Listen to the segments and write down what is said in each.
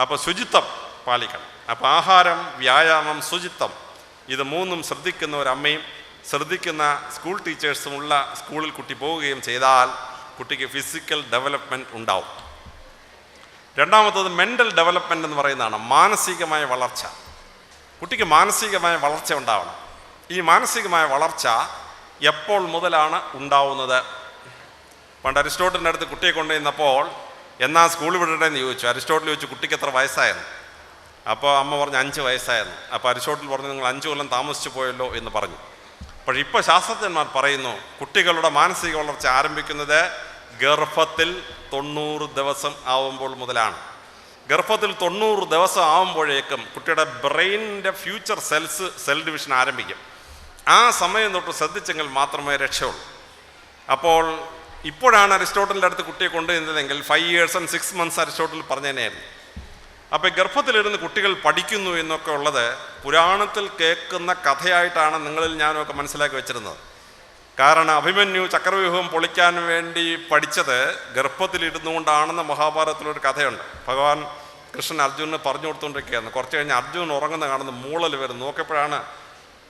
അപ്പോൾ ശുചിത്വം പാലിക്കണം. അപ്പോൾ ആഹാരം വ്യായാമം ശുചിത്വം. ഇത് മൂന്നും ശ്രദ്ധിക്കുന്ന ഒരമ്മയും ശ്രദ്ധിക്കുന്ന സ്കൂൾ ടീച്ചേഴ്സും ഉള്ള സ്കൂളിൽ കുട്ടി പോവുകയും ചെയ്താൽ കുട്ടിക്ക് ഫിസിക്കൽ ഡെവലപ്മെന്റ് ഉണ്ടാവും. രണ്ടാമത്തത് മെന്റൽ ഡെവലപ്മെന്റ് എന്ന് പറയുന്നതാണ് മാനസികമായ വളർച്ച. കുട്ടിക്ക് മാനസികമായ വളർച്ച ഉണ്ടാവണം. ഈ മാനസികമായ വളർച്ച എപ്പോൾ മുതലാണ് ഉണ്ടാവുന്നത്? പണ്ട് അരിസ്റ്റോട്ടലിന്റെ അടുത്ത് കുട്ടിയെ കൊണ്ടുവന്നപ്പോൾ എന്നാ സ്കൂൾ വിടണ്ടെന്ന് ചോദിച്ചു. അരിസ്റ്റോട്ടിൽ ചോദിച്ചു കുട്ടിക്ക് എത്ര വയസ്സായെന്ന്? അപ്പോൾ അമ്മ പറഞ്ഞു അഞ്ച് വയസ്സായെന്ന്. അപ്പോൾ അരിസ്റ്റോട്ടിൽ പറഞ്ഞു നിങ്ങൾ അഞ്ച് കൊല്ലം താമസിച്ചു പോയല്ലോ എന്ന് പറഞ്ഞു. പക്ഷേ ഇപ്പോൾ ശാസ്ത്രജ്ഞന്മാർ പറയുന്നു കുട്ടികളുടെ മാനസിക വളർച്ച ആരംഭിക്കുന്നത് ഗർഭത്തിൽ തൊണ്ണൂറ് ദിവസം ആവുമ്പോൾ മുതലാണ്. ഗർഭത്തിൽ തൊണ്ണൂറ് ദിവസം ആവുമ്പോഴേക്കും കുട്ടിയുടെ ബ്രെയിനിന്റെ ഫ്യൂച്ചർ സെൽസ് സെൽ ഡിവിഷൻ ആരംഭിക്കും. ആ സമയം തൊട്ട് ശ്രദ്ധിച്ചെങ്കിൽ മാത്രമേ രക്ഷയുള്ളൂ. അപ്പോൾ ഇപ്പോഴാണ് അരിസ്റ്റോട്ടലിന്റെ അടുത്ത് കുട്ടിയെ കൊണ്ടുവരുന്നതെങ്കിൽ five years and six months Aristotle പറഞ്ഞു തന്നെയായിരുന്നു അപ്പോൾ ഗർഭത്തിലിരുന്ന് കുട്ടികൾ പഠിക്കുന്നു എന്നൊക്കെ ഉള്ളത് പുരാണത്തിൽ കേൾക്കുന്ന കഥയായിട്ടാണ് നിങ്ങളിൽ ഞാനൊക്കെ മനസ്സിലാക്കി വെച്ചിരുന്നത്. കാരണം അഭിമന്യു ചക്രവ്യൂഹം പൊളിക്കാൻ വേണ്ടി പഠിച്ചത് ഗർഭത്തിലിരുന്നു കൊണ്ടാണെന്ന മഹാഭാരതത്തിലൊരു കഥയുണ്ട്. ഭഗവാൻ കൃഷ്ണൻ അർജുനന് പറഞ്ഞു കൊടുത്തുകൊണ്ടിരിക്കുകയായിരുന്നു. കുറച്ച് കഴിഞ്ഞ് അർജുനൻ ഉറങ്ങുന്ന കാണുന്ന മൂളൽ വരുന്നു. നോക്കിയപ്പോഴാണ്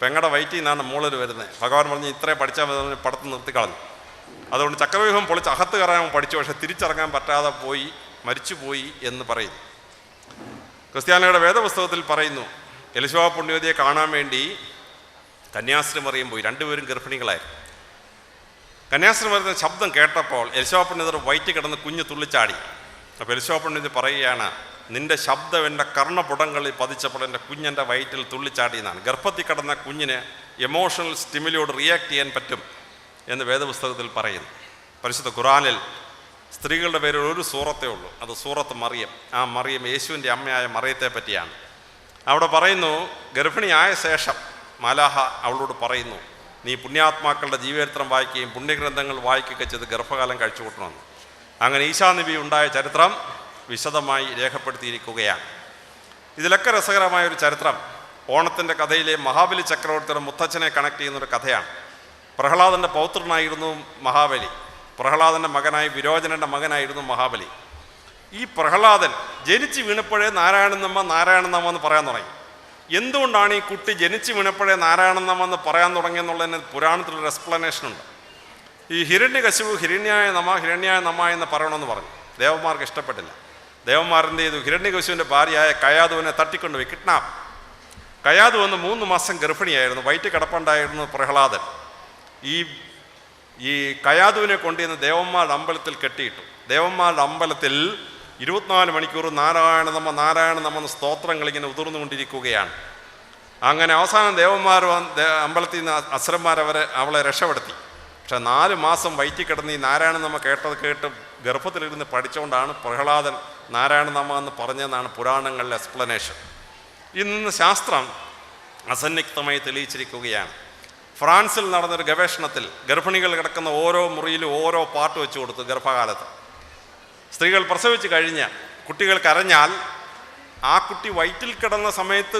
പെങ്ങടെ വയറ്റിൽ നിന്നാണ് മൂളൽ വരുന്നത്. ഭഗവാൻ പറഞ്ഞ് ഇത്രയും പഠിച്ചാൽ മതി നിർത്തി പടത്ത് നിർത്തിക്കളഞ്ഞു. അതുകൊണ്ട് ചക്രവ്യൂഹം പൊളിച്ച് അകത്ത് കയറാൻ പഠിച്ചു പക്ഷെ തിരിച്ചിറങ്ങാൻ പറ്റാതെ പോയി മരിച്ചുപോയി എന്ന് പറയുന്നു. ക്രിസ്ത്യാനിയുടെ വേദപുസ്തകത്തിൽ പറയുന്നു എലിശോവ പുണ്യവതിയെ കാണാൻ വേണ്ടി കന്യാശ്രമറിയും പോയി. രണ്ടുപേരും ഗർഭിണികളായിരുന്നു. കന്യാസ്ത്രീ മറിയുന്ന ശബ്ദം കേട്ടപ്പോൾ എലിശോവ പുണ്യതർ വയറ്റ് കിടന്ന് കുഞ്ഞ് തുള്ളിച്ചാടി. അപ്പോൾ എലിശോവ പുണ്യതി പറയുകയാണ് നിന്റെ ശബ്ദം എന്റെ കർണപുടങ്ങളിൽ പതിച്ചപ്പോൾ എന്റെ കുഞ്ഞെന്റെ വയറ്റിൽ തുള്ളിച്ചാടി എന്നാണ്. ഗർഭത്തിൽ കിടന്ന കുഞ്ഞിന് എമോഷണൽ സ്റ്റിമിലിയോട് റിയാക്ട് ചെയ്യാൻ പറ്റും. എന്ന് വേദപുസ്തകത്തിൽ പറയുന്നു. പരിശുദ്ധ ഖുറാനിൽ സ്ത്രീകളുടെ പേരിൽ ഒരു സൂറത്തേ ഉള്ളൂ. അത് സൂറത്ത് മറിയം. ആ മറിയം യേശുവിന്റെ അമ്മയായ മറിയത്തെ പറ്റിയാണ്. അവിടെ പറയുന്നു ഗർഭിണിയായ ശേഷം മലാഹ അവളോട് പറയുന്നു നീ പുണ്യാത്മാക്കളുടെ ജീവചരിത്രം വായിക്കുകയും പുണ്യഗ്രന്ഥങ്ങൾ വായിക്കുകയൊക്കെ ചെയ്ത് ഗർഭകാലം കഴിച്ചു കൂട്ടണമെന്ന് അങ്ങനെ ഈശാനബി ഉണ്ടായ ചരിത്രം വിശദമായി രേഖപ്പെടുത്തിയിരിക്കുകയാണ്. ഇതിലൊക്കെ രസകരമായ ഒരു ചരിത്രം ഓണത്തിന്റെ കഥയിലെ മഹാബലി ചക്രവർത്തിയുടെ മുത്തച്ഛനെ കണക്ട് ചെയ്യുന്നൊരു കഥയാണ്. പ്രഹ്ലാദന്റെ പൗത്രനായിരുന്നു മഹാബലി. പ്രഹ്ലാദന്റെ മകനായി വിരോചനന്റെ മകനായിരുന്നു മഹാബലി. ഈ പ്രഹ്ലാദൻ ജനിച്ച് വീണപ്പോഴേ നാരായണൻ നാരായണനമ്മ നാരായണനമ്മ എന്ന് പറയാൻ തുടങ്ങി. എന്തുകൊണ്ടാണ് ഈ കുട്ടി ജനിച്ച് വീണപ്പോഴേ നാരായണനമ്മ എന്ന് പറയാൻ തുടങ്ങിയെന്നുള്ളതിന് പുരാണത്തിലൊരു എക്സ്പ്ലനേഷൻ ഉണ്ട്. ഈ ഹിരണ്യകശിപു ഹിരണ്യായ നമ ഹിരണ്യായ നമ എന്ന് പറയണമെന്ന് പറഞ്ഞു. ദേവന്മാർക്ക് ഇഷ്ടപ്പെട്ടില്ല. ദേവന്മാരെന്ത് ചെയ്തു? ഹിരണ്യകശുവിന്റെ ഭാര്യയായ കയാതുവിനെ തട്ടിക്കൊണ്ടുപോയി. കിഡ്നാപ്പ്. കയാതു വന്ന് മൂന്ന് മാസം ഗർഭിണിയായിരുന്നു. വൈറ്റ് കിടപ്പുണ്ടായിരുന്നു പ്രഹ്ലാദൻ. ഈ ഈ കയാതുവിനെ കൊണ്ടുവന്ന് ദേവന്മാരുടെ അമ്പലത്തിൽ കെട്ടിയിട്ടു. ദേവന്മാരുടെ അമ്പലത്തിൽ ഇരുപത്തിനാല് മണിക്കൂർ നാരായണ നമ്മ നാരായണ നമ്മ സ്തോത്രങ്ങൾ ഇങ്ങനെ ഉതിർന്നുകൊണ്ടിരിക്കുകയാണ്. അങ്ങനെ അവസാനം ദേവന്മാർ അമ്പലത്തിൽ നിന്ന് അസുരന്മാരവരെ അവളെ രക്ഷപ്പെടുത്തി. പക്ഷെ നാല് മാസം വയറ്റി കിടന്ന് ഈ നാരായണ നമ്മ കേട്ടത് കേട്ട് ഗർഭത്തിലിരുന്ന് പഠിച്ചുകൊണ്ടാണ് പ്രഹ്ലാദൻ നാരായണ നമ്മ എന്ന് പറഞ്ഞതെന്നാണ് പുരാണങ്ങളിലെ എക്സ്പ്ലനേഷൻ. ഇന്ന് ശാസ്ത്രം അസന്നിഗ്ധമായി തെളിയിച്ചിരിക്കുകയാണ്. ഫ്രാൻസിൽ നടന്നൊരു ഗവേഷണത്തിൽ ഗർഭിണികൾ കിടക്കുന്ന ഓരോ മുറിയിലും ഓരോ പാട്ട് വെച്ച് കൊടുത്തു ഗർഭകാലത്ത്. സ്ത്രീകൾ പ്രസവിച്ച് കഴിഞ്ഞ് കുട്ടികൾ കരഞ്ഞാൽ ആ കുട്ടി വയറ്റിൽ കിടന്ന സമയത്ത്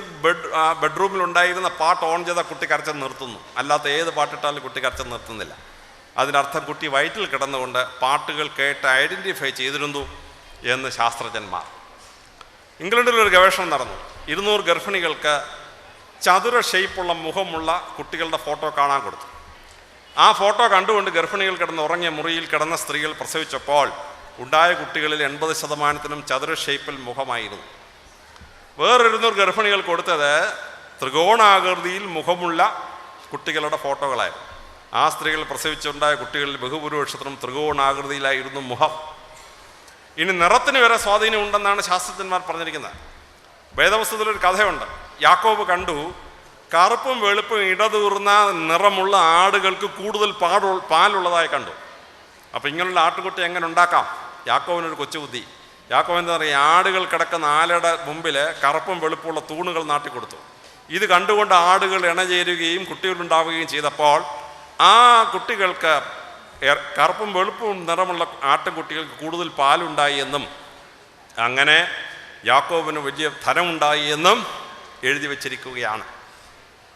ബെഡ് ഉണ്ടായിരുന്ന പാട്ട് ഓൺ ചെയ്ത കുട്ടി കരച്ച നിർത്തുന്നു. അല്ലാത്ത ഏത് പാട്ടിട്ടാലും കുട്ടി കരച്ച നിർത്തുന്നില്ല. അതിനർത്ഥം കുട്ടി വയറ്റിൽ കിടന്നുകൊണ്ട് പാട്ടുകൾ കേട്ട് ഐഡന്റിഫൈ ചെയ്തിരുന്നു എന്ന് ശാസ്ത്രജ്ഞന്മാർ. ഇംഗ്ലണ്ടിൽ ഒരു ഗവേഷണം നടന്നു. ഇരുന്നൂറ് ഗർഭിണികൾക്ക് ചതുര ഷേപ്പുള്ള മുഖമുള്ള കുട്ടികളുടെ ഫോട്ടോ കാണാൻ കൊടുത്തു. ആ ഫോട്ടോ കണ്ടുകൊണ്ട് ഗർഭിണികൾ കിടന്ന് ഉറങ്ങിയ മുറിയിൽ കിടന്ന സ്ത്രീകൾ പ്രസവിച്ചപ്പോൾ ഉണ്ടായ കുട്ടികളിൽ എൺപത് ശതമാനത്തിനും ചതുര ഷേപ്പിൽ മുഖമായിരുന്നു. വേറൊരുന്നൂർ ഗർഭിണികൾ കൊടുത്തത് ത്രികോണാകൃതിയിൽ മുഖമുള്ള കുട്ടികളുടെ ഫോട്ടോകളായിരുന്നു. ആ സ്ത്രീകൾ പ്രസവിച്ചുണ്ടായ കുട്ടികളിൽ ബഹുഭൂരിപക്ഷത്തിനും ത്രികോണാകൃതിയിലായിരുന്നു മുഖം. ഇനി നിറത്തിന് വരെ സ്വാധീനം ഉണ്ടെന്നാണ് ശാസ്ത്രജ്ഞന്മാർ പറഞ്ഞിരിക്കുന്നത്. വേദവസ്തുതിലൊരു കഥയുണ്ട്. യാക്കോബ് കണ്ടു കറുപ്പും വെളുപ്പും ഇടതൂർന്ന നിറമുള്ള ആടുകൾക്ക് കൂടുതൽ പാടു പാലുള്ളതായി കണ്ടു. അപ്പോൾ ഇങ്ങനെയുള്ള ആട്ടുകുട്ടി എങ്ങനെ ഉണ്ടാക്കാം? യാക്കോവിനൊരു കൊച്ചുബുദ്ധി യാക്കോവ് എന്താ പറയുക ആടുകൾ കിടക്കുന്ന ആലയുടെ മുമ്പിൽ കറുപ്പും വെളുപ്പുള്ള തൂണുകൾ നാട്ടിക്കൊടുത്തു ഇത് കണ്ടുകൊണ്ട് ആടുകൾ ഇണചേരുകയും കുട്ടികളുണ്ടാവുകയും ചെയ്തപ്പോൾ ആ കുട്ടികൾക്ക് കറുപ്പും വെളുപ്പും നിറമുള്ള ആട്ടുകുട്ടികൾക്ക് കൂടുതൽ പാലുണ്ടായി എന്നും അങ്ങനെ യാക്കോബിന് വലിയ ധനമുണ്ടായി എന്നും എഴുതി വച്ചിരിക്കുകയാണ്.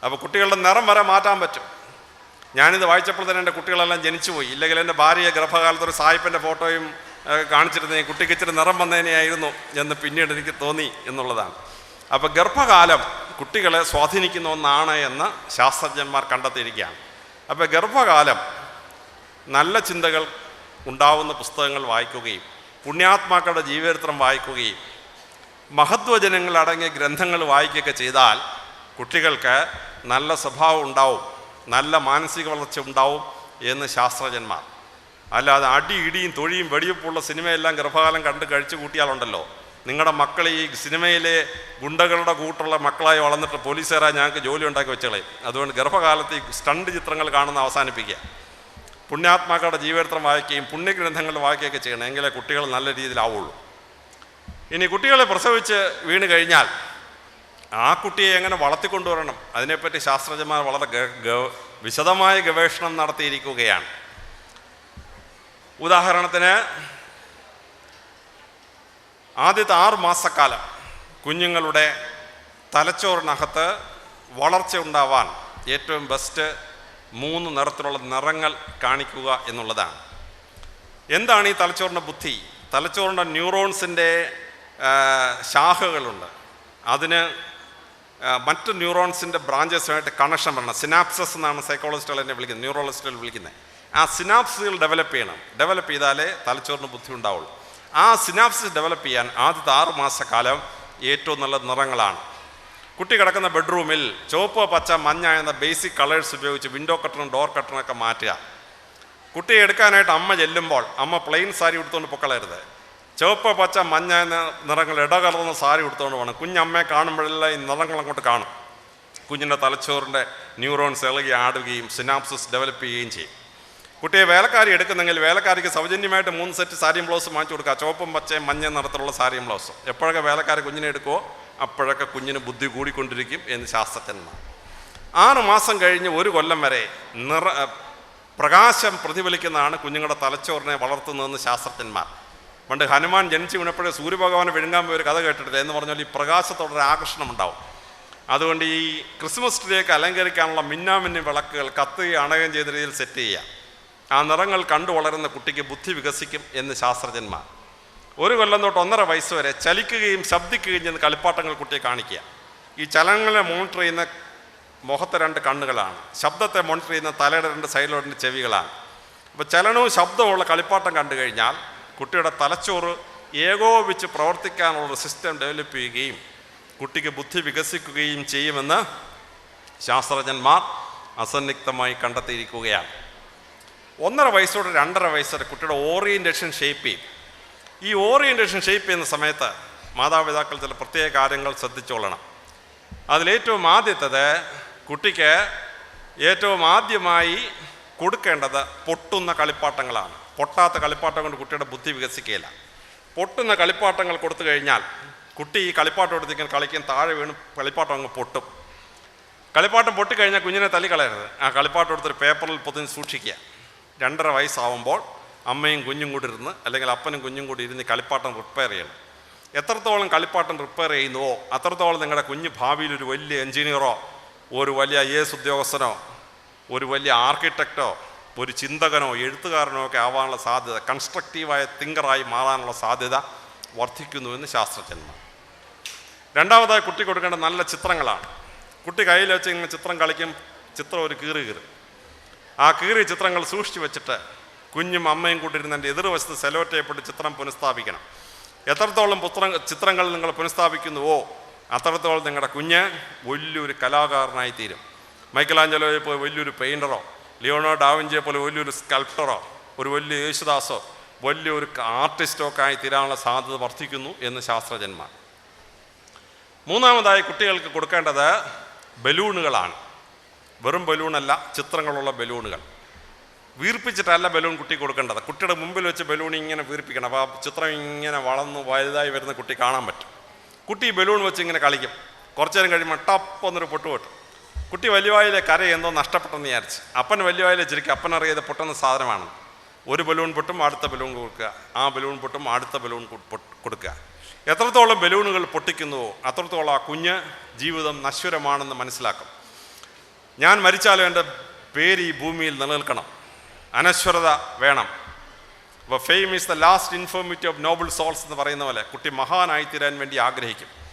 അപ്പോൾ കുട്ടികളുടെ നിറം വരെ മാറ്റാൻ പറ്റും. ഞാനിത് വായിച്ചപ്പോൾ തന്നെ എന്റെ കുട്ടികളെല്ലാം ജനിച്ചുപോയി. ഇല്ലെങ്കിൽ എന്റെ ഭാര്യ ഗർഭകാലത്ത് ഒരു സായിപ്പിന്റെ ഫോട്ടോയും കാണിച്ചിരുന്നേ. കുട്ടിക്ക് ഇച്ചിരി നിറം വന്നതിനെയായിരുന്നു എന്ന് പിന്നീട് എനിക്ക് തോന്നി എന്നുള്ളതാണ്. അപ്പോൾ ഗർഭകാലം കുട്ടികളെ സ്വാധീനിക്കുന്ന ഒന്നാണ് എന്ന് ശാസ്ത്രജ്ഞന്മാർ കണ്ടെത്തിയിരിക്കുകയാണ്. അപ്പോൾ ഗർഭകാലം നല്ല ചിന്തകൾ ഉണ്ടാവുന്ന പുസ്തകങ്ങൾ വായിക്കുകയും പുണ്യാത്മാക്കളുടെ ജീവചരിത്രം വായിക്കുകയും മഹത്വജനങ്ങൾ അടങ്ങിയ ഗ്രന്ഥങ്ങൾ വായിക്കുകയൊക്കെ ചെയ്താൽ കുട്ടികൾക്ക് നല്ല സ്വഭാവം ഉണ്ടാവും നല്ല മാനസിക വളർച്ച ഉണ്ടാവും എന്ന് ശാസ്ത്രജ്ഞന്മാർ. അല്ലാതെ അടി ഇടിയും തൊഴിയും വെടിയുപ്പുള്ള സിനിമയെല്ലാം ഗർഭകാലം കണ്ട് കഴിച്ചു കൂട്ടിയാലുണ്ടല്ലോ. നിങ്ങളുടെ മക്കൾ ഈ സിനിമയിലെ ഗുണ്ടകളുടെ കൂട്ടുള്ള മക്കളായി വളർന്നിട്ട് പോലീസുകാരായി ഞങ്ങൾക്ക് ജോലി ഉണ്ടാക്കി വെച്ചോളെ അതുകൊണ്ട് ഗർഭകാലത്ത് ഈ സ്റ്റണ്ട് ചിത്രങ്ങൾ കാണുന്ന അവസാനിപ്പിക്കുക. പുണ്യാത്മാക്കളുടെ ജീവചരിത്രം വായിക്കുകയും പുണ്യഗ്രന്ഥങ്ങൾ വായിക്കുകയൊക്കെ ചെയ്യണം. എങ്കിലേ കുട്ടികൾ നല്ല രീതിയിലാവുള്ളൂ. ഇനി കുട്ടികളെ പ്രസവിച്ച് വീണ് കഴിഞ്ഞാൽ ആ കുട്ടിയെ എങ്ങനെ വളർത്തിക്കൊണ്ടുവരണം? അതിനെപ്പറ്റി ശാസ്ത്രജ്ഞന്മാർ വളരെ വിശദമായ ഗവേഷണം നടത്തിയിരിക്കുകയാണ്. ഉദാഹരണത്തിന് ആദ്യത്തെ ആറ് മാസക്കാലം കുഞ്ഞുങ്ങളുടെ തലച്ചോറിനകത്ത് വളർച്ച ഉണ്ടാവാൻ ഏറ്റവും ബെസ്റ്റ് മൂന്ന് നിറത്തിലുള്ള നിറങ്ങൾ കാണിക്കുക എന്നുള്ളതാണ്. എന്താണ് ഈ തലച്ചോറിന്റെ ബുദ്ധി? തലച്ചോറിന്റെ ന്യൂറോൺസിന്റെ ശാഖകളുണ്ട്. അതിന് മറ്റ് ന്യൂറോൺസിന്റെ ബ്രാഞ്ചസുമായിട്ട് കണക്ഷൻ വരണം. സിനാപ്സസ് എന്നാണ് സൈക്കോളജിസ്റ്റുകൾ എന്നെ വിളിക്കുന്നത് ന്യൂറോളജിസ്റ്റുകൾ വിളിക്കുന്നത്. ആ സിനാപ്സുകൾ ഡെവലപ്പ് ചെയ്യണം. ഡെവലപ്പ് ചെയ്താലേ തലച്ചോറിന് ബുദ്ധി ഉണ്ടാവുള്ളൂ. ആ സിനാപ്സിസ് ഡെവലപ്പ് ചെയ്യാൻ ആദ്യത്തെ ആറ് മാസക്കാലം ഏറ്റവും നല്ല നിറങ്ങളാണ്. കുട്ടി കിടക്കുന്ന ബെഡ്റൂമിൽ ചുവപ്പ് പച്ച മഞ്ഞ എന്ന ബേസിക് കളേഴ്സ് ഉപയോഗിച്ച് വിൻഡോ കട്ടറും ഡോർ കട്ടറും ഒക്കെ മാറ്റുക. കുട്ടിയെ എടുക്കാനായിട്ട് അമ്മ ചെല്ലുമ്പോൾ അമ്മ പ്ലെയിൻ സാരി ഉടുത്തുകൊണ്ട് പൊക്കളരുത് ചുവപ്പ് പച്ച മഞ്ഞ നിറങ്ങൾ ഇടകലർന്ന സാരി ഉടുത്തുകൊണ്ട് പോകണം കുഞ്ഞമ്മയെ കാണുമ്പോഴെല്ലാം ഈ നിറങ്ങൾ അങ്ങോട്ട് കാണും. കുഞ്ഞിന്റെ തലച്ചോറിന്റെ ന്യൂറോൺസ് ഇളകി ആടുകയും സിനാപ്സിസ് ഡെവലപ്പ് ചെയ്യുകയും ചെയ്യും. കുട്ടിയെ വേലക്കാരി എടുക്കുന്നെങ്കിൽ വേലക്കാരിക്ക് സൗജന്യമായിട്ട് മൂന്ന് സെറ്റ് സാരിയും ബ്ലൗസ് വാങ്ങിച്ചു കൊടുക്കുക ചുവപ്പും പച്ചയും മഞ്ഞ നിറത്തിലുള്ള സാരിയും ബ്ലൗസും എപ്പോഴൊക്കെ വേലക്കാരി കുഞ്ഞിനെ എടുക്കുമോ അപ്പോഴൊക്കെ കുഞ്ഞിന് ബുദ്ധി കൂടിക്കൊണ്ടിരിക്കും എന്ന് ശാസ്ത്രജ്ഞന്മാർ. ആറ് മാസം കഴിഞ്ഞ് ഒരു കൊല്ലം വരെ നിറ പ്രകാശം പ്രതിഫലിക്കുന്നതാണ് കുഞ്ഞുങ്ങളുടെ തലച്ചോറിനെ വളർത്തുന്നതെന്ന് ശാസ്ത്രജ്ഞന്മാർ. പണ്ട് ഹനുമാൻ ജനിച്ചു വീണപ്പോഴേ സൂര്യഭഗവാനെ വിഴുങ്ങാൻ പോയി ഒരു കഥ കേട്ടിട്ടില്ല എന്ന് പറഞ്ഞാൽ ഈ പ്രകാശത്തോടൊരു ആകർഷണം ഉണ്ടാവും. അതുകൊണ്ട് ഈ ക്രിസ്മസ് ട്രീയൊക്കെ അലങ്കരിക്കാനുള്ള മിന്നാമിന്നി വിളക്കുകൾ കത്തുകയും അണയുകയും ചെയ്ത രീതിയിൽ സെറ്റ് ചെയ്യുക. ആ നിറങ്ങൾ കണ്ടു വളരുന്ന കുട്ടിക്ക് ബുദ്ധി വികസിക്കും എന്ന് ശാസ്ത്രജ്ഞന്മാർ. ഒരു കൊല്ലം തൊട്ട് ഒന്നര വയസ്സ് വരെ ചലിക്കുകയും ശബ്ദിക്കുകയും ചെയ്യുന്ന കളിപ്പാട്ടങ്ങൾ കുട്ടിയെ കാണിക്കുക. ഈ ചലനങ്ങളെ മോണിറ്റർ ചെയ്യുന്ന മുഖത്തെ രണ്ട് കണ്ണുകളാണ്. ശബ്ദത്തെ മോണിറ്റർ ചെയ്യുന്ന തലയുടെ രണ്ട് സൈഡിലുള്ള ചെവികളാണ്. അപ്പോൾ ചലനവും ശബ്ദവും ഉള്ള കളിപ്പാട്ടം കണ്ടു കഴിഞ്ഞാൽ കുട്ടിയുടെ തലച്ചോറ് ഏകോപിച്ച് പ്രവർത്തിക്കാനുള്ള സിസ്റ്റം ഡെവലപ്പ് ചെയ്യുകയും കുട്ടിക്ക് ബുദ്ധി വികസിക്കുകയും ചെയ്യുമെന്ന് ശാസ്ത്രജ്ഞന്മാർ അസന്നിഗ്ധമായി കണ്ടെത്തിയിരിക്കുകയാണ്. ഒന്നര വയസ്സോടെ രണ്ടര വയസ്സോടെ കുട്ടിയുടെ ഓറിയന്റേഷൻ ഷേപ്പ് ചെയ്യും. ഈ ഓറിയന്റേഷൻ ഷേപ്പ് ചെയ്യുന്ന സമയത്ത് മാതാപിതാക്കൾ ചില പ്രത്യേക കാര്യങ്ങൾ ശ്രദ്ധിച്ചുകൊള്ളണം അതിലേറ്റവും ആദ്യത്തത് കുട്ടിക്ക് ഏറ്റവും ആദ്യമായി കൊടുക്കേണ്ടത് പൊട്ടുന്ന കളിപ്പാട്ടങ്ങളാണ്. പൊട്ടാത്ത കളിപ്പാട്ടം കൊണ്ട് കുട്ടിയുടെ ബുദ്ധി വികസിക്കുകയില്ല. പൊട്ടുന്ന കളിപ്പാട്ടങ്ങൾ കൊടുത്തു കഴിഞ്ഞാൽ കുട്ടി ഈ കളിപ്പാട്ടം എടുത്തിങ്ങനെ കളിക്കാൻ താഴെ വീണ് കളിപ്പാട്ടം അങ്ങ് പൊട്ടും. കളിപ്പാട്ടം പൊട്ടിക്കഴിഞ്ഞാൽ കുഞ്ഞിനെ തല്ലിക്കളയരുത് ആ കളിപ്പാട്ടം എടുത്തൊരു പേപ്പറിൽ പൊതിഞ്ഞ് സൂക്ഷിക്കുക. രണ്ടര വയസ്സാവുമ്പോൾ അമ്മയും കുഞ്ഞും കൂടി ഇരുന്ന് അല്ലെങ്കിൽ അപ്പനും കുഞ്ഞും കൂടി ഇരുന്ന് കളിപ്പാട്ടം റിപ്പയർ ചെയ്യണം. എത്രത്തോളം കളിപ്പാട്ടം റിപ്പയർ ചെയ്യുന്നുവോ അത്രത്തോളം നിങ്ങളുടെ കുഞ്ഞ് ഭാവിയിൽ ഒരു വലിയ എഞ്ചിനീയറോ ഒരു വലിയ ഐ എസ് ഉദ്യോഗസ്ഥനോ ഒരു വലിയ ആർക്കിടെക്റ്റോ ഒരു ചിന്തകനോ എഴുത്തുകാരനോ ഒക്കെ ആവാനുള്ള സാധ്യത കൺസ്ട്രക്റ്റീവായ തിങ്കറായി മാറാനുള്ള സാധ്യത വർദ്ധിക്കുന്നുവെന്ന് ശാസ്ത്രജ്ഞന്മാർ. രണ്ടാമതായി കുട്ടി കൊടുക്കേണ്ട നല്ല ചിത്രങ്ങളാണ്. കുട്ടി കയ്യിൽ വെച്ച് ഇങ്ങനെ ചിത്രം കളിക്കും ചിത്രം ഒരു കീറി കീറും. ആ കീറിയ ചിത്രങ്ങൾ സൂക്ഷിച്ചു വെച്ചിട്ട് കുഞ്ഞും അമ്മയും കൂട്ടിരുന്നതിന്റെ എതിർവശത്ത് സെലോ ചിത്രം പുനഃസ്ഥാപിക്കണം. എത്രത്തോളം പുത്ര ചിത്രങ്ങൾ നിങ്ങൾ പുനഃസ്ഥാപിക്കുന്നുവോ അത്രത്തോളം നിങ്ങളുടെ കുഞ്ഞ് വലിയൊരു കലാകാരനായി തീരും മൈക്കലാഞ്ചലോയെ പോയി വലിയൊരു പെയിന്ററോ ലിയോണോ ഡാവിഞ്ചിയെ പോലെ വലിയൊരു സ്കൾപ്റ്ററോ ഒരു വലിയ യേശുദാസോ വലിയൊരു ആർട്ടിസ്റ്റോ ഒക്കെ ആയി തീരാനുള്ള സാധ്യത വർദ്ധിക്കുന്നു എന്ന് ശാസ്ത്രജ്ഞന്മാർ. മൂന്നാമതായി കുട്ടികൾക്ക് കൊടുക്കേണ്ടത് ബലൂണുകളാണ്. വെറും ബലൂണല്ല ചിത്രങ്ങളുള്ള ബലൂണുകൾ. വീർപ്പിച്ചിട്ടല്ല ബലൂൺ കുട്ടി കൊടുക്കേണ്ടത്. കുട്ടിയുടെ മുമ്പിൽ വെച്ച് ബലൂൺ ഇങ്ങനെ വീർപ്പിക്കണം. അപ്പോൾ ആ ചിത്രം ഇങ്ങനെ വളർന്ന് വലുതായി വരുന്ന കുട്ടി കാണാൻ പറ്റും. കുട്ടി ബലൂൺ വെച്ച് ഇങ്ങനെ കളിക്കും. കുറച്ചു നേരം കഴിയുമ്പോൾ ടപ്പ് എന്നൊരു പൊട്ട്. കുട്ടി വലിയവായിലെ കര എന്തോ നഷ്ടപ്പെട്ടെന്ന് വിചാരിച്ച്. അപ്പൻ വലിയവായിലെ ചിരിക്കും അപ്പൻ അറിയാതെ പൊട്ടുന്ന സാധനമാണ്. ഒരു ബലൂൺ പൊട്ടും അടുത്ത ബലൂൺ കൊടുക്കുക. ആ ബലൂൺ പൊട്ടും അടുത്ത ബലൂൺ കൊടുക്കുക. എത്രത്തോളം ബലൂണുകൾ പൊട്ടിക്കുന്നുവോ അത്രത്തോളം ആ കുഞ്ഞ് ജീവിതം നശ്വരമാണെന്ന് മനസ്സിലാക്കും. ഞാൻ മരിച്ചാലും എന്റെ പേര് ഈ ഭൂമിയിൽ നിലനിൽക്കണം. അനശ്വരത വേണം. അപ്പോൾ fame is the last infirmity of noble souls എന്ന് പറയുന്ന പോലെ കുട്ടി മഹാനായി തീരാൻ വേണ്ടി ആഗ്രഹിക്കും.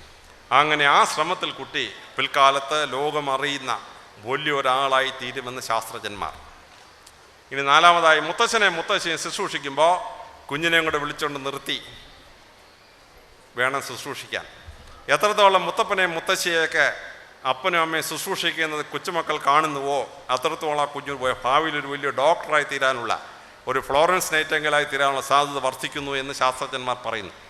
അങ്ങനെ ആ ശ്രമത്തിൽ കുട്ടി പിൽക്കാലത്ത് ലോകമറിയുന്ന വലിയൊരാളായി തീരുമെന്ന് ശാസ്ത്രജ്ഞന്മാർ. ഇനി നാലാമതായി മുത്തശ്ശനെ മുത്തശ്ശിയെ ശുശ്രൂഷിക്കുമ്പോൾ കുഞ്ഞിനെയും കൂടെ വിളിച്ചുകൊണ്ട് നിർത്തി. വേണം ശുശ്രൂഷിക്കാൻ. എത്രത്തോളം മുത്തപ്പനെയും മുത്തശ്ശിയെയൊക്കെ അപ്പനും അമ്മയും ശുശ്രൂഷിക്കുന്നത് കൊച്ചുമക്കൾ കാണുന്നുവോ അത്രത്തോളം ആ കുഞ്ഞു പോയ ഭാവിയിൽ ഒരു വലിയ ഡോക്ടറായി തീരാനുള്ള ഒരു ഫ്ലോറൻസ് നൈറ്റെങ്കിലായി തീരാനുള്ള സാധ്യത വർദ്ധിക്കുന്നു എന്ന് ശാസ്ത്രജ്ഞന്മാർ പറയുന്നു.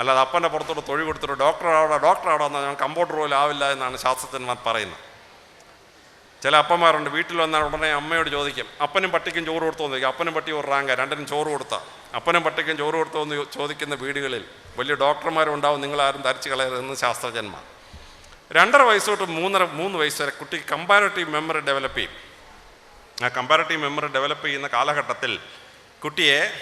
അല്ലാതെ അപ്പന്റെ പുറത്തോട്ട് തൊഴിൽ കൊടുത്തിട്ട് ഡോക്ടറാവോ ഡോക്ടറാവോ എന്നാൽ ഞാൻ കമ്പ്യൂട്ടർ പോലും ആവില്ല എന്നാണ് ശാസ്ത്രജ്ഞന്മാർ പറയുന്നത്. ചില അപ്പന്മാരുണ്ട് വീട്ടിൽ വന്നാൽ ഉടനെ അമ്മയോട് ചോദിക്കും അപ്പനും പട്ടിക്കും ചോറ് കൊടുത്തോ? എന്ന് ചോദിക്കും. അപ്പനും പട്ടി ഒരു റാങ്ക രണ്ടിനും ചോറ് കൊടുത്ത. അപ്പനും പട്ടിക്കും ചോറ് കൊടുത്തോ എന്ന് ചോദിക്കുന്ന വീടുകളിൽ വലിയ ഡോക്ടർമാരും ഉണ്ടാവും നിങ്ങളാരും ധരിച്ചു കളയരുതെന്ന് ശാസ്ത്രജ്ഞന്മാർ. രണ്ടര വയസ്സ് തൊട്ട് മൂന്നര മൂന്ന് വയസ്സ് വരെ കുട്ടി കമ്പാരറ്റീവ് മെമ്മറി ഡെവലപ്പ് ചെയ്യും. ആ കമ്പാരറ്റീവ് മെമ്മറി ഡെവലപ്പ് ചെയ്യുന്ന കാലഘട്ടത്തിൽ കുട്ടിയെ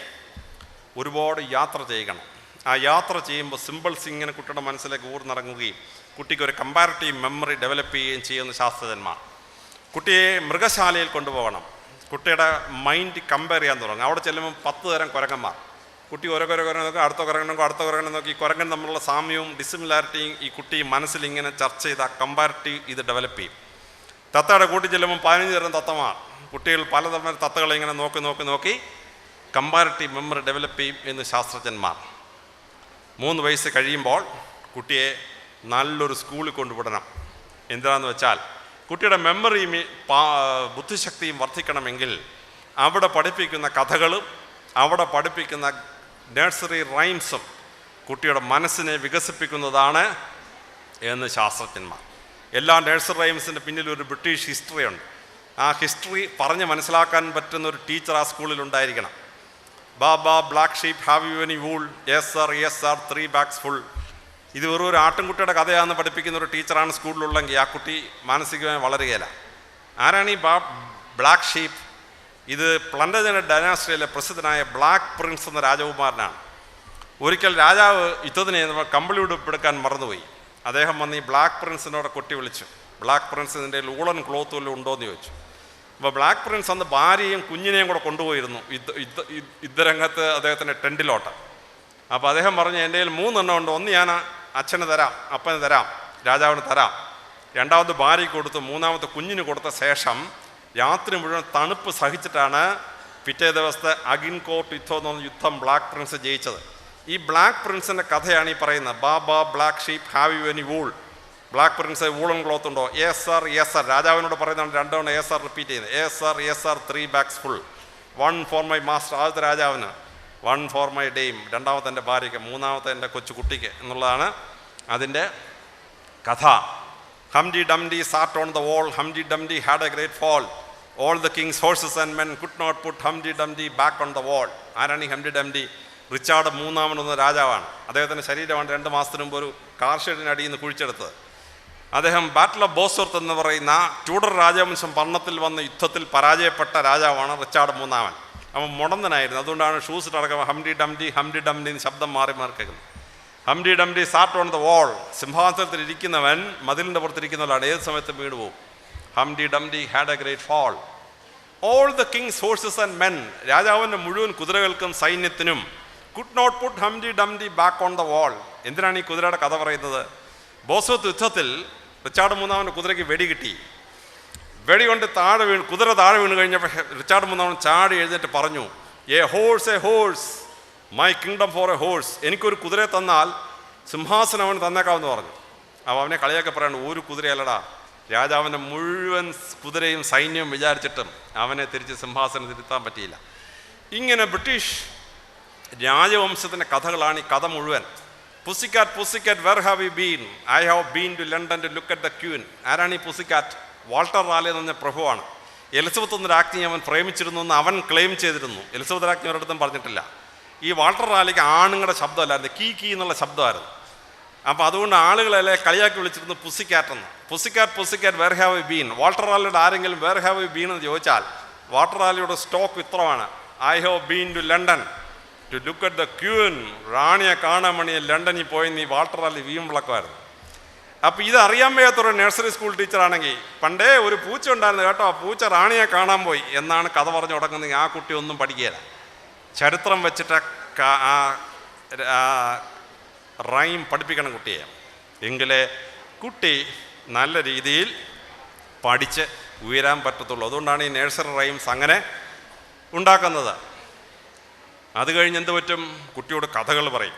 ഒരുപാട് യാത്ര ചെയ്യണം. ആ യാത്ര ചെയ്യുമ്പോൾ സിമ്പിൾസ് ഇങ്ങനെ കുട്ടിയുടെ മനസ്സിലേക്ക് ഊർന്നിറങ്ങുകയും കുട്ടിക്ക് ഒരു കമ്പാരറ്റീവ് മെമ്മറി ഡെവലപ്പ് ചെയ്യുകയും ചെയ്യുന്ന ശാസ്ത്രജ്ഞന്മാർ. കുട്ടിയെ മൃഗശാലയിൽ കൊണ്ടുപോകണം. കുട്ടിയുടെ മൈൻഡ് കമ്പയർ ചെയ്യാൻ തുടങ്ങും. അവിടെ ചെല്ലുമ്പോൾ പത്ത് തരം കുരങ്ങന്മാർ. കുട്ടി ഓരോ കുര കുരങ്ങൻ നോക്കി അടുത്ത കുരങ്ങൻ നോക്കും അടുത്ത കുരങ്ങൻ നോക്കി. ഈ കുരങ്ങൻ തമ്മിലുള്ള സാമ്യവും ഡിസിമിലാരിറ്റിയും ഈ കുട്ടി മനസ്സിൽ ഇങ്ങനെ ചർച്ച ചെയ്ത് കമ്പാരിറ്റീവ് ഇത് ഡെവലപ്പ് ചെയ്യും. തത്തയുടെ കൂട്ടി ചെല്ലുമ്പോൾ പതിനഞ്ച് തരം തത്തമാർ. കുട്ടികൾ പലതരം തത്തകളെ ഇങ്ങനെ നോക്കി നോക്കി നോക്കി കമ്പാരിറ്റീവ് മെമ്മറി ഡെവലപ്പ് ചെയ്യും എന്ന് ശാസ്ത്രജ്ഞന്മാർ. മൂന്ന് വയസ്സ് കഴിയുമ്പോൾ കുട്ടിയെ നല്ലൊരു സ്കൂളിൽ കൊണ്ടുവിടണം. എന്താണെന്ന് വെച്ചാൽ കുട്ടിയുടെ മെമ്മറിയും ബുദ്ധിശക്തിയും വർദ്ധിക്കണമെങ്കിൽ അവിടെ പഠിപ്പിക്കുന്ന കഥകളും അവിടെ പഠിപ്പിക്കുന്ന നഴ്സറി റൈംസും കുട്ടിയുടെ മനസ്സിനെ വികസിപ്പിക്കുന്നതാണ് എന്ന് ശാസ്ത്രജ്ഞന്മാർ. എല്ലാ നഴ്സറി റൈംസിന്റെ പിന്നിൽ ഒരു ബ്രിട്ടീഷ് ഹിസ്റ്ററി ഉണ്ട്. ആ ഹിസ്റ്ററി പറഞ്ഞ് മനസ്സിലാക്കാൻ പറ്റുന്ന ഒരു ടീച്ചർ ആ സ്കൂളിൽ ഉണ്ടായിരിക്കണം. Baa baa black sheep have you any wool yes sir yes sir three bags full ഇത് വെറും ഒരു ആട്ടിൻകുട്ടിയുടെ കഥയാണെന്ന് പഠിപ്പിക്കുന്ന ഒരു ടീച്ചറാണ് സ്കൂളിലുള്ളെങ്കിൽ ആ കുട്ടി മാനസികമായി വളരുകയില്ല. ആരാണ് ഈ ബാ ബ്ലാക്ക് ഷീപ്പ് ഇത് പ്ലണ്ടജന ഡൈനാസ്ട്രിയിലെ പ്രസിദ്ധനായ ബ്ലാക്ക് പ്രിൻസ് എന്ന രാജകുമാരനാണ്. ഒരിക്കൽ രാജാവ് യുദ്ധത്തിന് കമ്പിളി ഉടുപ്പെടുക്കാൻ മറന്നുപോയി. അദ്ദേഹം വന്ന് ഈ ബ്ലാക്ക് പ്രിൻസിനോട് കൊട്ടി വിളിച്ചു. ബ്ലാക്ക് പ്രിൻസ് ഇതിന്റെ ഊളൻ ക്ലോത്ത് വല്ലതും ഉണ്ടോ എന്ന് ചോദിച്ചു. അപ്പോൾ ബ്ലാക്ക് പ്രിൻസ് അന്ന് ഭാര്യയും കുഞ്ഞിനെയും കൂടെ കൊണ്ടുപോയിരുന്നു. യുദ്ധ യുദ്ധ യുദ്ധ- യുദ്ധരംഗത്ത് അദ്ദേഹത്തിന്റെ ടെന്റിലോട്ട് അപ്പോൾ അദ്ദേഹം പറഞ്ഞു എന്റെ കയ്യിൽ മൂന്നെണ്ണം ഉണ്ട്. ഒന്ന് ഞാൻ അച്ഛന് തരാം അപ്പന് തരാം രാജാവിന് തരാം. രണ്ടാമത് ഭാര്യയ്ക്ക് കൊടുത്തു മൂന്നാമത്തെ കുഞ്ഞിന് കൊടുത്ത ശേഷം രാത്രി മുഴുവൻ തണുപ്പ് സഹിച്ചിട്ടാണ് പിറ്റേ ദിവസത്തെ അഗിൻകോട്ട് യുദ്ധം എന്ന് പറഞ്ഞ യുദ്ധം ബ്ലാക്ക് പ്രിൻസ് ജയിച്ചത്. ഈ ബ്ലാക്ക് പ്രിൻസിന്റെ കഥയാണ് ഈ പറയുന്നത്. Baa baa black sheep have you any wool black prince woollen cloth ഉണ്ടോ? എസ് സാർ എസ് ആർ രാജാവിനോട് പറയുന്നതാണ് രണ്ടോണം എസ് ആർ റിപ്പീറ്റ് ചെയ്യുന്നത് yes sir yes sir three bags full one for my master ആദ്യത്തെ രാജാവിന്. വൺ ഫോർ മൈ ഡെയിം രണ്ടാമത്തെ എന്റെ ഭാര്യയ്ക്ക്. മൂന്നാമത്തെ എന്റെ കൊച്ചു കുട്ടിക്ക് എന്നുള്ളതാണ് അതിന്റെ കഥ. Humpty dumpty sat on the wall humpty dumpty had a great fall all the king's horses and men could not put humpty dumpty back on the wall ആരാണ് ഈ ഹംഡി ഡംഡി റിച്ചാർഡ് മൂന്നാമൻ എന്ന രാജാവാണ്. അദ്ദേഹത്തിന്റെ ശരീരമാണ് രണ്ട് മാസത്തിന് മുമ്പ് ഒരു കാർ നിന്ന് കുഴിച്ചെടുത്തത്. അദ്ദേഹം ബാറ്റിൽ ഓഫ് ബോസ്വർത്ത് എന്ന് പറയുന്ന ട്യൂഡർ രാജവംശം ഭരണത്തിൽ വന്ന യുദ്ധത്തിൽ പരാജയപ്പെട്ട രാജാവാണ് റിച്ചാർഡ് മൂന്നാമൻ. അവൻ മുടന്തനായിരുന്നു. അതുകൊണ്ടാണ് ഷൂസ് അടക്കം ഹംഡി ഡംഡി ഹംഡി ഡംഡി എന്ന് ശബ്ദം മാറി മാറി കേൾക്കുന്നത്. Humpty dumpty sat on the wall സിംഹാസനത്തിൽ ഇരിക്കുന്നവൻ മതിലിന്റെ പുറത്തിരിക്കുന്നവരാണ് ഏത് സമയത്തും വീട് പോകും humpty dumpty had a great fall all the king's horses and men രാജാവിന്റെ മുഴുവൻ കുതിരകൾക്കും സൈന്യത്തിനും could not put humpty dumpty back on the wall എന്തിനാണ് ഈ കുതിരയുടെ കഥ പറയുന്നത്? ബോസോത്ത് യുദ്ധത്തിൽ റിച്ചാർഡ് മൂന്നാമന്റെ കുതിരയ്ക്ക് വെടി കിട്ടി. വെടി കൊണ്ട് താഴെ വീണ് കുതിര താഴെ വീണ് കഴിഞ്ഞപ്പോൾ റിച്ചാർഡ് മൂന്നാമൻ ചാടി എഴുന്നേറ്റ് പറഞ്ഞു a horse a horse my kingdom for a horse. എനിക്കൊരു കുതിരയെ തന്നാൽ സിംഹാസനം അവന് തന്നേക്കാമെന്ന് പറഞ്ഞു. അപ്പോൾ അവനെ കളിയൊക്കെ പറയുന്നത് ഒരു കുതിരയല്ലടാ. രാജാവിന്റെ മുഴുവൻ കുതിരയും സൈന്യവും വിചാരിച്ചിട്ടും അവനെ തിരിച്ച് സിംഹാസനം തിരുത്താൻ പറ്റിയില്ല. ഇങ്ങനെ ബ്രിട്ടീഷ് രാജവംശത്തിന്റെ കഥകളാണ് ഈ കഥ മുഴുവൻ. Pussycat pussycat where have you been I have been to London to look at the queen ആരാണ് ഈ പുസിക്കാറ്റ് വാൾട്ടർ റാലി എന്ന് പറഞ്ഞ പ്രഭുവാണ്. എലിസബത്ത് എന്ന രാജ്ഞി അവൻ പ്രേമിച്ചിരുന്നു എന്ന് അവൻ ക്ലെയിം ചെയ്തിരുന്നു. എലിസബത്ത് രാജ്ഞി ഒരിടത്തും പറഞ്ഞിട്ടില്ല. ഈ വാൾട്ടർ റാലിക്ക് ആണുങ്ങളുടെ ശബ്ദമല്ലായിരുന്നു. കീ കീ എന്നുള്ള ശബ്ദമായിരുന്നു. അപ്പോൾ അതുകൊണ്ട് ആളുകളെ കളിയാക്കി വിളിച്ചിരുന്നു പുസിക്കാറ്റെന്ന് pussycat pussycat where have you been Walter റാലിയുടെ ആരെങ്കിലും വേർ ഹാവ് യു ബീൻ എന്ന് ചോദിച്ചാൽ വാട്ടർ റാലിയുടെ stock ഇത്രമാണ്. I have been to London to look at the queen റാണിയെ കാണാൻ വേണ്ടി ലണ്ടനിൽ പോയി നീ വാട്ടർ റാലി വീമ്പിളക്കമായിരുന്നു അപ്പോൾ ഇത് അറിയാൻ വയ്യാത്തൊരു നഴ്സറി സ്കൂൾ ടീച്ചറാണെങ്കിൽ പണ്ടേ ഒരു പൂച്ച ഉണ്ടായിരുന്നു കേട്ടോ ആ പൂച്ച റാണിയെ കാണാൻ പോയി എന്നാണ് കഥ പറഞ്ഞു തുടങ്ങുന്നത്. ആ കുട്ടി ഒന്നും പഠിക്കുകയില്ല. ചരിത്രം വെച്ചിട്ട് ആ റൈം പഠിപ്പിക്കണം കുട്ടിയെ. എങ്കിലേ കുട്ടി നല്ല രീതിയിൽ പഠിച്ച് ഉയരാൻ പറ്റത്തുള്ളൂ. അതുകൊണ്ടാണ് ഈ നഴ്സറി റൈംസ് അങ്ങനെ ഉണ്ടാക്കുന്നത്. അത് കഴിഞ്ഞ് എന്ത് പറ്റും? കുട്ടിയോട് കഥകൾ പറയും.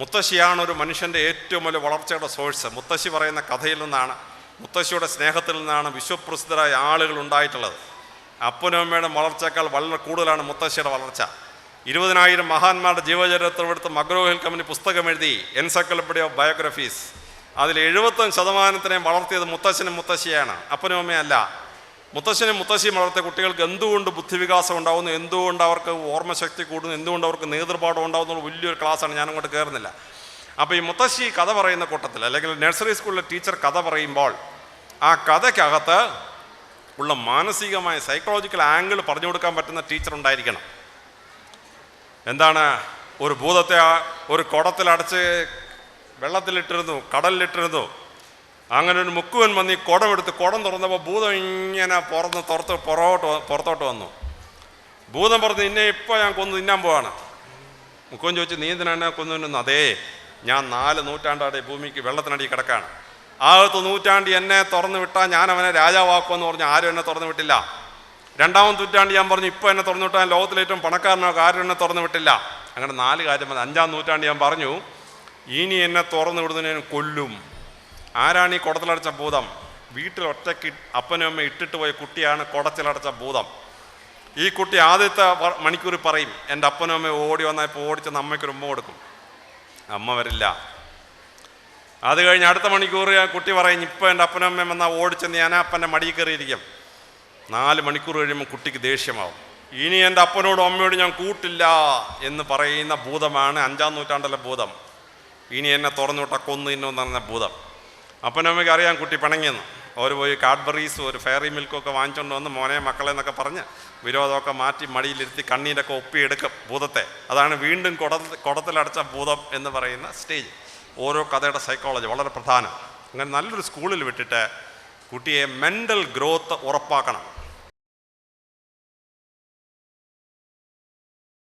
മുത്തശ്ശിയാണ് ഒരു മനുഷ്യന്റെ ഏറ്റവും വലിയ വളർച്ചയുടെ സോഴ്സ്. മുത്തശ്ശി പറയുന്ന കഥയിൽ നിന്നാണ് മുത്തശ്ശിയുടെ സ്നേഹത്തിൽ നിന്നാണ് വിശ്വപ്രസിദ്ധരായ ആളുകൾ ഉണ്ടായിട്ടുള്ളത്. അപ്പനും അമ്മയുടെ വളർച്ചയേക്കാൾ വളരെ കൂടുതലാണ് മുത്തശ്ശിയുടെ വളർച്ച. ഇരുപതിനായിരം മഹാന്മാരുടെ ജീവചരിത്രം എടുത്ത് മഗ്രോഹിൽ കമ്പനി പുസ്തകം എഴുതി എൻസൈക്ലോപീഡിയ ഓഫ് ബയോഗ്രഫീസ്. അതിൽ എഴുപത്തഞ്ച് ശതമാനത്തിനെയും വളർത്തിയത് മുത്തശ്ശനും മുത്തശ്ശിയാണ്. അപ്പനും അമ്മയല്ല മുത്തശ്ശനും മുത്തശ്ശിയും വളർത്തിയ കുട്ടികൾക്ക് എന്തുകൊണ്ട് ബുദ്ധിവികാസം ഉണ്ടാവുന്നു? എന്തുകൊണ്ട് അവർക്ക് ഓർമ്മശക്തി കൂടുന്നു? എന്തുകൊണ്ട് അവർക്ക് നേതൃപാഠം ഉണ്ടാകുന്ന വലിയൊരു ക്ലാസ്സാണ് ഞാൻ അങ്ങോട്ട് കയറുന്നില്ല. അപ്പോൾ ഈ മുത്തശ്ശി കഥ പറയുന്ന കൂട്ടത്തിൽ അല്ലെങ്കിൽ നഴ്സറി സ്കൂളിലെ ടീച്ചർ കഥ പറയുമ്പോൾ ആ കഥയ്ക്കകത്ത് ഉള്ള മാനസികമായ സൈക്കോളജിക്കൽ ആംഗിൾ പറഞ്ഞു കൊടുക്കാൻ പറ്റുന്ന ടീച്ചർ ഉണ്ടായിരിക്കണം. എന്താണ്? ഒരു ഭൂതത്തെ ഒരു കുടത്തിലടച്ച് വെള്ളത്തിലിട്ടിരുന്നു കടലിലിട്ടിരുന്നു അങ്ങനെ ഒരു മുക്കുവൻ വന്ന് ഈ കുടം എടുത്ത് കുടം തുറന്നപ്പോൾ ഭൂതം ഇങ്ങനെ പുറന്ന് തുറത്ത് പുറകോട്ട് പുറത്തോട്ട് വന്നു. ഭൂതം പറഞ്ഞ് ഇന്നെ ഇപ്പോൾ ഞാൻ കൊന്നു തിന്നാൻ പോവാണ്. മുക്കുവൻ ചോദിച്ചു നീ എന്തിനാണ് കൊന്നു അതേ ഞാൻ നാല് നൂറ്റാണ്ടാടെ ഭൂമിക്ക് വെള്ളത്തിനടി കിടക്കാണ്. ആകത്ത് നൂറ്റാണ്ട് എന്നെ തുറന്നു വിട്ടാൽ ഞാൻ അവനെ രാജാവാക്കുമെന്ന് പറഞ്ഞു ആരും എന്നെ തുറന്നു വിട്ടില്ല. രണ്ടാമത് നൂറ്റാണ്ട് ഞാൻ പറഞ്ഞു ഇപ്പോൾ എന്നെ തുറന്നു വിട്ടാൽ ലോകത്തിലെ ഏറ്റവും പണക്കാരനൊക്കെ ആരും എന്നെ തുറന്നു വിട്ടില്ല. അങ്ങനെ നാല് കാര്യം അഞ്ചാം നൂറ്റാണ്ട് ഞാൻ പറഞ്ഞു ഇനി എന്നെ തുറന്നു വിടുന്നതിന് കൊല്ലും. ആരാണ് ഈ കുടത്തിലടച്ച ഭൂതം? വീട്ടിൽ ഒറ്റയ്ക്ക് അപ്പനും അമ്മ ഇട്ടിട്ട് പോയ കുട്ടിയാണ് കുടത്തിലടച്ച ഭൂതം. ഈ കുട്ടി ആദ്യത്തെ മണിക്കൂർ പറയും എന്റെ അപ്പനും അമ്മയും ഓടി വന്നാൽ ഇപ്പോൾ ഓടിച്ചെന്ന് അമ്മയ്ക്കൊരു ഉമ്മ കൊടുക്കും. അമ്മ വരില്ല. അത് കഴിഞ്ഞ് അടുത്ത മണിക്കൂർ കുട്ടി പറയും ഇപ്പോൾ എന്റെ അപ്പനും അമ്മയും വന്നാൽ ഓടിച്ചെന്ന് ഞാൻ അപ്പന്റെ മടിയിൽ കയറിയിരിക്കും. നാല് മണിക്കൂർ കഴിയുമ്പോൾ കുട്ടിക്ക് ദേഷ്യമാവും. ഇനി എന്റെ അപ്പനോടും അമ്മയോടും ഞാൻ കൂട്ടില്ല എന്ന് പറയുന്ന ഭൂതമാണ് അഞ്ചാം നൂറ്റാണ്ടിലെ ഭൂതം. ഇനി എന്നെ തുറന്നു വിട്ട കൊന്നു എന്ന് പറഞ്ഞ ഭൂതം. അപ്പനമ്മയ്ക്ക് അറിയാം കുട്ടി പിണങ്ങിയെന്ന്. അവർ പോയി കാഡ്ബറീസ് ഒരു ഫെയറി മിൽക്കും ഒക്കെ വാങ്ങിച്ചുകൊണ്ട് വന്ന് മോനെ മക്കളെ എന്നൊക്കെ പറഞ്ഞ് വിരോധമൊക്കെ മാറ്റി മടിയിലിരുത്തി കണ്ണീരൊക്കെ ഒപ്പിയെടുക്കും ഭൂതത്തെ. അതാണ് വീണ്ടും കുട കുടത്തിലടച്ച ഭൂതം എന്ന് പറയുന്ന സ്റ്റേജ്. ഓരോ കഥയുടെ സൈക്കോളജി വളരെ പ്രധാനം. അങ്ങനെ നല്ലൊരു സ്കൂളിൽ വിട്ടിട്ട് കുട്ടിയെ മെന്റൽ ഗ്രോത്ത് ഉറപ്പാക്കണം.